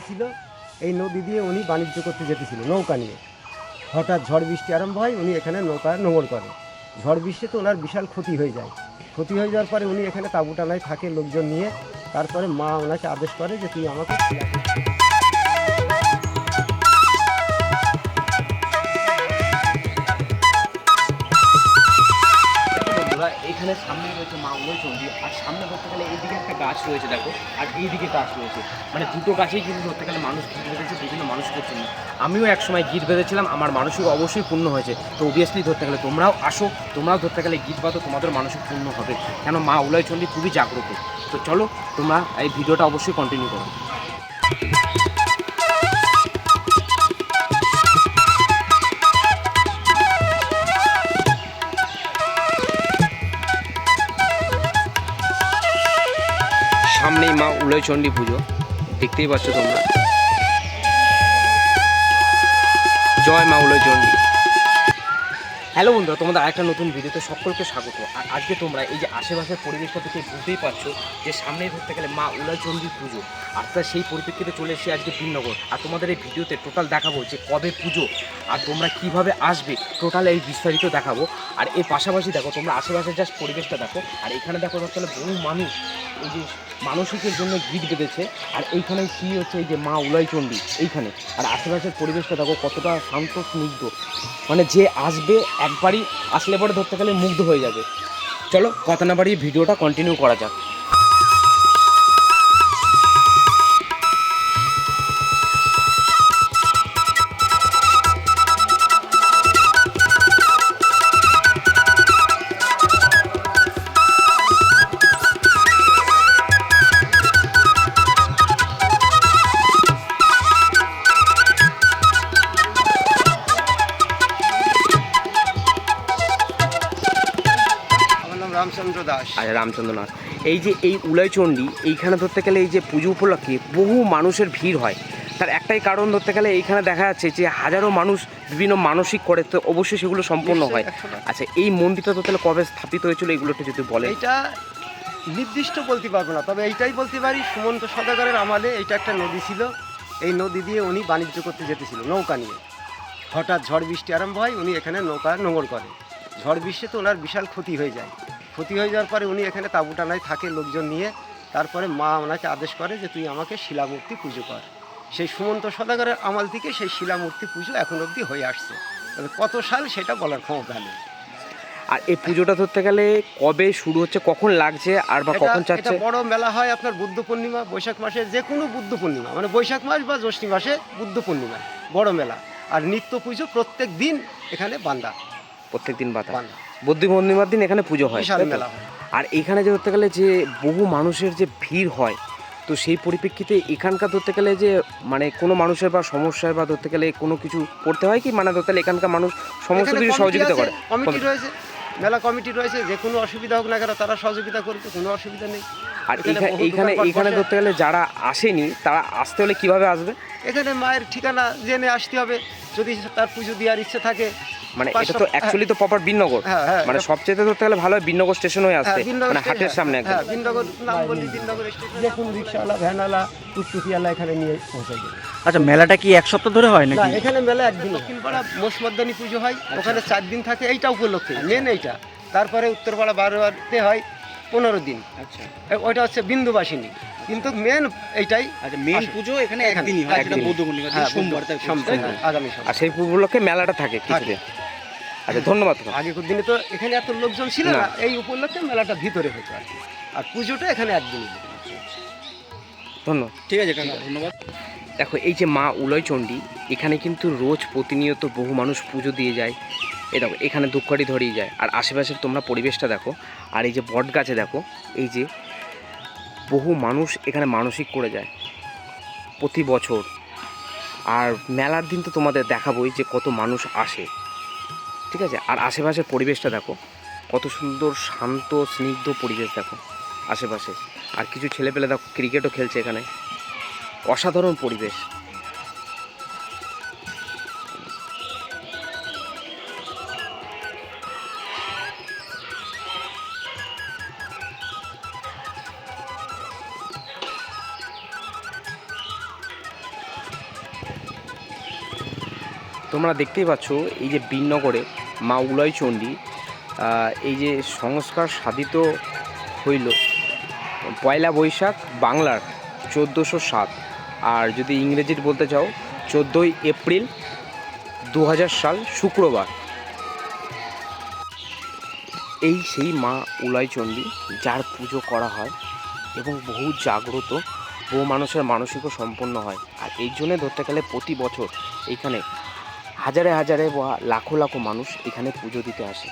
নদী ছিল এই নদী দিয়ে উনি বাণিজ্য করতে যেতেছিল নৌকা নিয়ে। হঠাৎ ঝড় বৃষ্টি আরম্ভ হয়, উনি এখানে নৌকা নোঙর করে ঝড় বৃষ্টিতে ওনার বিশাল ক্ষতি হয়ে যায়। ক্ষতি হয়ে যাওয়ার পরে উনি এখানে তাঁবু টানায় থাকে, লোকজন নিয়ে। তারপরে মা ওনাকে আদেশ করে যে, তুই আমাকে এখানে সামনে রয়েছে মা চণ্ডী, আর সামনে ধরতে গেলে এইদিকে একটা গাছ রয়েছে, দেখো, আর এইদিকে গাছ রয়েছে। মানে দুটো গাছেই কিন্তু ধরতে গেলে মানুষ গিট বেঁধেছে, বিভিন্ন মানুষের জন্য আমিও এক সময় গিট বেঁধেছিলাম, আমার মানসিক অবশ্যই পূর্ণ হয়েছে। তো অবভিয়াসলি ধরতে গেলে তোমরাও আসো, তোমরাও ধরতে গেলে গীত বাঁধো তোমাদের মানসিক পূর্ণ হবে। কেন মা উলয় চণ্ডী খুবই জাগ্রত। তো চলো, তোমরা এই ভিডিওটা অবশ্যই কন্টিনিউ করো। সামনেই মা উলয়চণ্ডী পুজো, দেখতেই পাচ্ছ তোমরা। জয় মা উলয়চণ্ডী। হ্যালো বন্ধুরা, তোমাদের আরেকটা নতুন ভিডিওতে সকলকে স্বাগত। আর আজকে তোমরা এই যে আশেপাশের পরিবেশটা দেখে বুঝতেই পারছ যে সামনেই ধরতে গেলে মা উলয়চণ্ডী পুজো। আর তার সেই পরিপ্রেক্ষিতে চলে এসেছি আজকে বীরনগর আর তোমাদের এই ভিডিওতে টোটাল দেখাবো যে কবে পুজো আর তোমরা কীভাবে আসবে, টোটাল এই বিস্তারিত দেখাবো। আর এর পাশাপাশি দেখো, তোমরা আশেপাশের জাস্ট পরিবেশটা দেখো। আর এখানে দেখো গেলে বহু মানুষ এই যে মানসিকের জন্য গীত বেঁধেছে, আর এইখানে কি হচ্ছে, এই যে মা উলাইচণ্ডী এইখানে। আর আশেপাশের পরিবেশটা দেখো, কতটা শান্ত, স্নিগ্ধ। মানে যে আসবে, একবারই আসলে পরে ধরতে গেলে মুগ্ধ হয়ে যাবে। চলো, কথা না বাড়িয়ে ভিডিওটা কন্টিনিউ করা যাক। রামচন্দ্র দাস। আচ্ছা রামচন্দ্রনাথ এই যে এই উলয়চণ্ডী এইখানে ধরতে গেলে এই যে পুজো উপলক্ষে বহু মানুষের ভিড় হয়। তার একটাই কারণ ধরতে গেলে এইখানে দেখা যাচ্ছে যে হাজারো মানুষ বিভিন্ন মানসিক করে তো অবশ্যই সেগুলো সম্পন্ন হয়। আচ্ছা এই মন্দিরটা ধরতে গেলে কবে স্থাপিত হয়েছিল এগুলো একটু যদি বলে এটা নির্দিষ্ট বলতে পারব না তবে এইটাই বলতে পারি সুমন্ত সদাগরের আমলে এটা একটা নদী ছিল। এই নদী দিয়ে উনি বাণিজ্য করতে যেতেছিল নৌকা নিয়ে। হঠাৎ ঝড় বৃষ্টি আরম্ভ হয় উনি এখানে নৌকা নোঙর করে। ঝড় বৃষ্টিতে ওনার বিশাল ক্ষতি হয়ে যায়। ক্ষতি হয়ে যাওয়ার পরে উনি এখানে তাঁবু টানায় থাকে লোকজন নিয়ে। তারপরে মা ওনাকে আদেশ করে যে তুই আমাকে শিলামূর্তি পুজো কর। সেই সুমন্ত সদাগরের আমল থেকে সেই শিলামূর্তি পুজো এখন অবধি হয়ে আসছে। তবে কত সাল সেটা বলার ক্ষমতা নেই। আর এই পুজোটা ধরতে গেলে কবে শুরু হচ্ছে কখন লাগছে আর বা কখন চাচ্ছে? বড় মেলা হয় আপনার বুদ্ধ পূর্ণিমা বৈশাখ মাসে যে কোনো বুদ্ধ পূর্ণিমা মানে বৈশাখ মাস বা জ্যৈষ্ঠী মাসে বুদ্ধ পূর্ণিমা বড় মেলা। আর নিত্য পুজো প্রত্যেক দিন এখানে বান্দা। প্রত্যেক দিন বান্দা। বৌদ্ধ পূর্ণিমার দিন এখানে পুজো হয় বিশাল তাই মেলা হয়। আর এখানে যে ধরতে গেলে যে বহু মানুষের যে ভিড় হয় তো সেই পরিপ্রেক্ষিতে এখানকার ধরতে গেলে যে মানে কোনো মানুষের বা সমস্যায় বা ধরতে গেলে কোনো কিছু করতে হয় কি? মানে ধরতে গেলে এখানকার মানুষ সমস্ত কিছু সহযোগিতা করে। কমিটি। রয়েছে মেলা কমিটি রয়েছে যে কোনো অসুবিধা হোক না কেন তারা সহযোগিতা করবে কোনো অসুবিধা নেই। আর এইখানে এইখানে ধরতে গেলে যারা আসেনি তারা আসতে হলে কীভাবে আসবে? এখানে মায়ের ঠিকানা জেনে আসতে হবে যদি তার পুজো দেওয়ার ইচ্ছে থাকে মানে এটা তো অ্যাকচুয়ালি তো প্রপার বিনগর। হ্যাঁ হ্যাঁ মানে সবচেয়ে ধরতে গেলে ভালো হয় বিনগর স্টেশন হয়ে আসতে হ্যাঁ, মানে হাটের সামনে একদম। হ্যাঁ বিনগর নাম বললি বিনগর স্টেশন যে কোনো রিক্সাওয়ালা ভ্যানওয়ালা টুকটুকিওয়ালা এখানে নিয়ে পৌঁছে যাবে আচ্ছা মেলাটা কি এক সপ্তাহ ধরে হয় নাকি? এখানে মেলা একদিন। দক্ষিণপাড়া মোসমদ্দানি পুজো হয় ওখানে চার দিন থাকে এইটা উপলক্ষে মেন এইটা। তারপরে উত্তরপাড়া বারোয়ারতে হয় পনেরো দিন। আচ্ছা। ওইটা হচ্ছে বিন্দুবাসিনী। কিন্তু মেন এইটাই। আচ্ছা মেন। পুজো এখানে একদিনই হয় সেটা বৌদ্ধ পূর্ণিমা হ্যাঁ, সোমবার তাই সোমবার, হ্যাঁ, আগামী আর সেই উপলক্ষে মেলাটা থাকে কিছুদিন। আচ্ছা ধন্যবাদ তোমাকে। আগেকার দিনে তো এখানে এত লোকজন ছিল না। এই উপলক্ষে মেলাটা ভিতরে হতো আর কি। আর পুজোটা এখানে একদিনই। ধন্যবাদ। ঠিক আছে কাকা ধন্যবাদ। দেখো এই যে মা উলয়চণ্ডী এখানে কিন্তু রোজ প্রতিনিয়ত বহু মানুষ পুজো দিয়ে যায়। এ দেখো এখানে ধূপকাঠি ধরিয়ে যায়। আর আশেপাশের তোমরা পরিবেশটা দেখো। আর এই যে বট গাছে দেখো এই যে বহু মানুষ এখানে মানসিক করে যায় প্রতি বছর। আর মেলার দিন তো তোমাদের দেখাবই যে কত মানুষ আসে। ঠিক আছে? আর আশেপাশের পরিবেশটা দেখো। কত সুন্দর, শান্ত, স্নিগ্ধ পরিবেশ দেখো আশেপাশে। আর কিছু ছেলেপেলে দেখো ক্রিকেটও খেলছে এখানে। অসাধারণ পরিবেশ। তোমরা দেখতেই পাচ্ছ এই যে বিনগরে মা উলয় চণ্ডী এই যে সংস্কার সাধিত হইল, পয়লা বৈশাখ বাংলার চোদ্দোশো সাত। আর যদি ইংরেজির বলতে চাও, চোদ্দোই এপ্রিল দু হাজার সাল শুক্রবার। এই সেই মা উলয়চণ্ডী যার পুজো করা হয় এবং বহু জাগ্রত, বহু মানুষের মানসিকও সম্পন্ন হয়। আর এই জন্যে ধরতে গেলে প্রতি বছর এইখানে হাজারে হাজারে বা লাখো লাখো মানুষ এখানে পুজো দিতে আসে।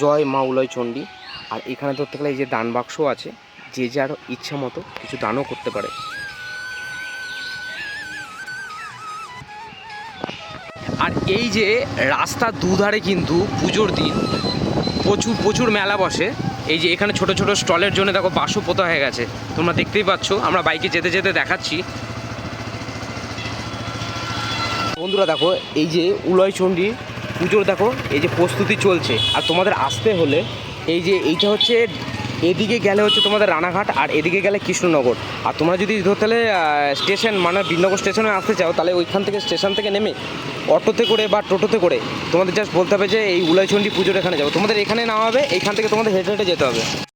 জয় মা উলয়চণ্ডী আর এখানে ধরতে গেলে এই যে দান বাক্স আছে, যে যার ইচ্ছা মতো কিছু দানও করতে পারে। আর এই যে রাস্তার দুধারে কিন্তু পুজোর দিন প্রচুর প্রচুর মেলা বসে। এই যে এখানে ছোট ছোট স্টলের জন্য দেখো বাসও পোতা হয়ে গেছে। তোমরা দেখতেই পাচ্ছ, আমরা বাইকে যেতে যেতে দেখাচ্ছি। বন্ধুরা, দেখো, এই যে উলয়চণ্ডী পুজোর, দেখো, এই যে প্রস্তুতি চলছে। আর তোমাদের আসতে হলে এই যে এইটা হচ্ছে, এদিকে গেলে হচ্ছে তোমাদের রানাঘাট আর এদিকে গেলে কৃষ্ণনগর। আর তোমরা যদি গেলে স্টেশন মানে বিনগর স্টেশনে আসতে চাও, তাহলে ওইখান থেকে স্টেশন থেকে নেমে অটোতে করে বা টোটোতে করে তোমাদের জাস্ট বলতে হবে যে, এই উলয়চণ্ডী পুজোর এখানে যাব। তোমাদের এখানে নামাবে এইখান থেকে তোমাদের হেঁটে হেঁটে যেতে হবে।